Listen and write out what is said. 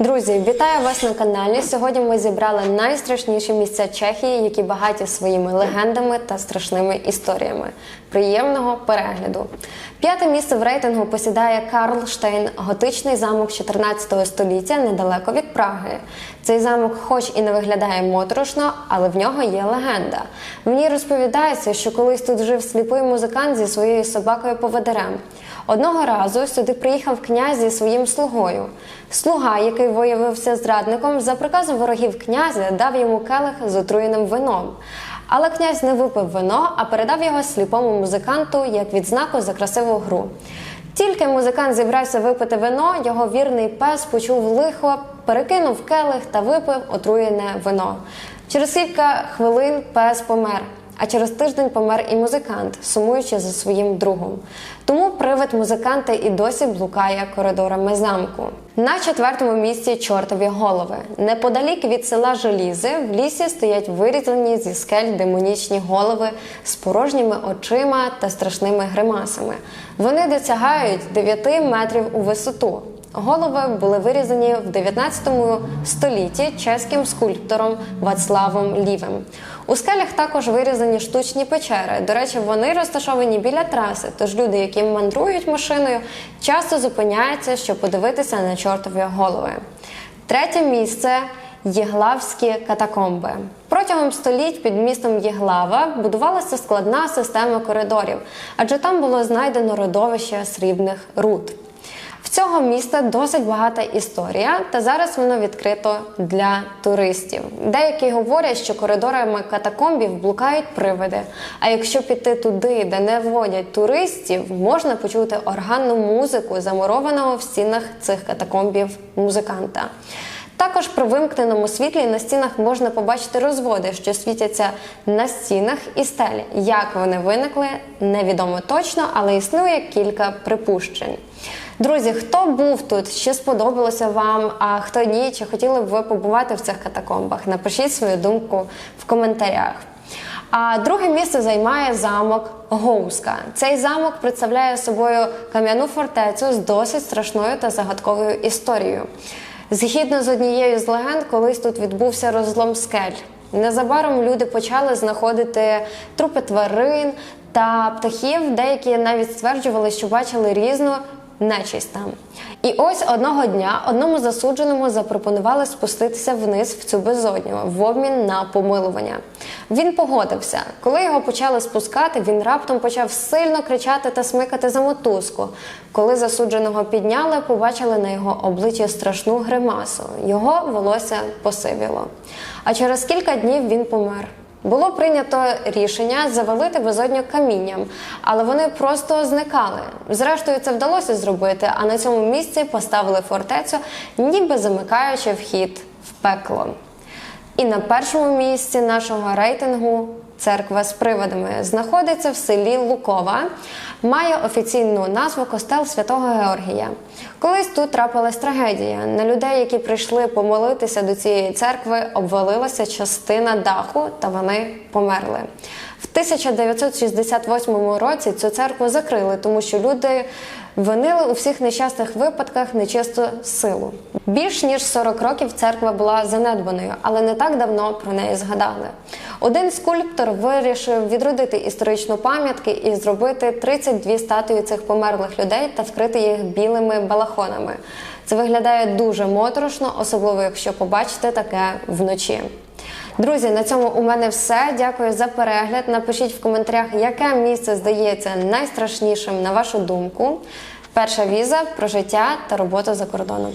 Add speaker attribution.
Speaker 1: Друзі, вітаю вас на каналі. Сьогодні ми зібрали найстрашніші місця Чехії, які багаті своїми легендами та страшними історіями. Приємного перегляду. П'яте місце в рейтингу посідає Карлштейн, готичний замок 14 століття недалеко від Праги. Цей замок, хоч і не виглядає моторошно, але в нього є легенда. В ній розповідається, що колись тут жив сліпий музикант зі своєю собакою поведерем. Одного разу сюди приїхав князь зі своїм слугою. Слуга, який виявився зрадником, за приказом ворогів князя дав йому келих з отруєним вином. Але князь не випив вино, а передав його сліпому музиканту як відзнаку за красиву гру. Тільки музикант зібрався випити вино, його вірний пес почув лихо, перекинув келих та випив отруєне вино. Через кілька хвилин пес помер. А через тиждень помер і музикант, сумуючи за своїм другом. Тому привид музиканта і досі блукає коридорами замку. На четвертому місці чортові голови. Неподалік від села Желізи в лісі стоять вирізані зі скель демонічні голови з порожніми очима та страшними гримасами. Вони досягають 9 метрів у висоту. Голови були вирізані в 19 столітті чеським скульптором Вацлавом Лівим. У скелях також вирізані штучні печери. До речі, вони розташовані біля траси, тож люди, які мандрують машиною, часто зупиняються, щоб подивитися на чортові голови. Третє місце Єглавські катакомби. Протягом століть під містом Єглава будувалася складна система коридорів, адже там було знайдено родовище срібних руд. В цього міста досить багата історія, та зараз воно відкрито для туристів. Деякі говорять, що коридорами катакомбів блукають привиди. А якщо піти туди, де не водять туристів, можна почути органну музику замурованого в стінах цих катакомбів музиканта. Також при вимкненому світлі на стінах можна побачити розводи, що світяться на стінах і стелі. Як вони виникли, невідомо точно, але існує кілька припущень. Друзі, хто був тут, що сподобалося вам, а хто ні, чи хотіли б ви побувати в цих катакомбах? Напишіть свою думку в коментарях. А друге місце займає замок Гоуска. Цей замок представляє собою кам'яну фортецю з досить страшною та загадковою історією. Згідно з однією з легенд, колись тут відбувся розлом скель. Незабаром люди почали знаходити трупи тварин та птахів. Деякі навіть стверджували, що бачили різну нечисть там. І ось одного дня одному засудженому запропонували спуститися вниз в цю безодню в обмін на помилування. Він погодився. Коли його почали спускати, він раптом почав сильно кричати та смикати за мотузку. Коли засудженого підняли, побачили на його обличчі страшну гримасу. Його волосся посивіло. А через кілька днів він помер. Було прийнято рішення завалити безодню камінням, але вони просто зникали. Зрештою, це вдалося зробити, а на цьому місці поставили фортецю, ніби замикаючи вхід в пекло. І на першому місці нашого рейтингу церква з приводами знаходиться в селі Лукова, має офіційну назву Костел Святого Георгія. Колись тут трапилась трагедія. На людей, які прийшли помолитися до цієї церкви, обвалилася частина даху, та вони померли. В 1968 році цю церкву закрили, тому що люди винили у всіх нещасних випадках нечисту силу. Більш ніж 40 років церква була занедбаною, але не так давно про неї згадали. Один скульптор вирішив відродити історичну пам'ятки і зробити 32 статуї цих померлих людей та вкрити їх білими балахонами. Це виглядає дуже моторошно, особливо якщо побачите таке вночі. Друзі, на цьому у мене все. Дякую за перегляд. Напишіть в коментарях, яке місце здається найстрашнішим на вашу думку. Перша віза про життя та роботу за кордоном.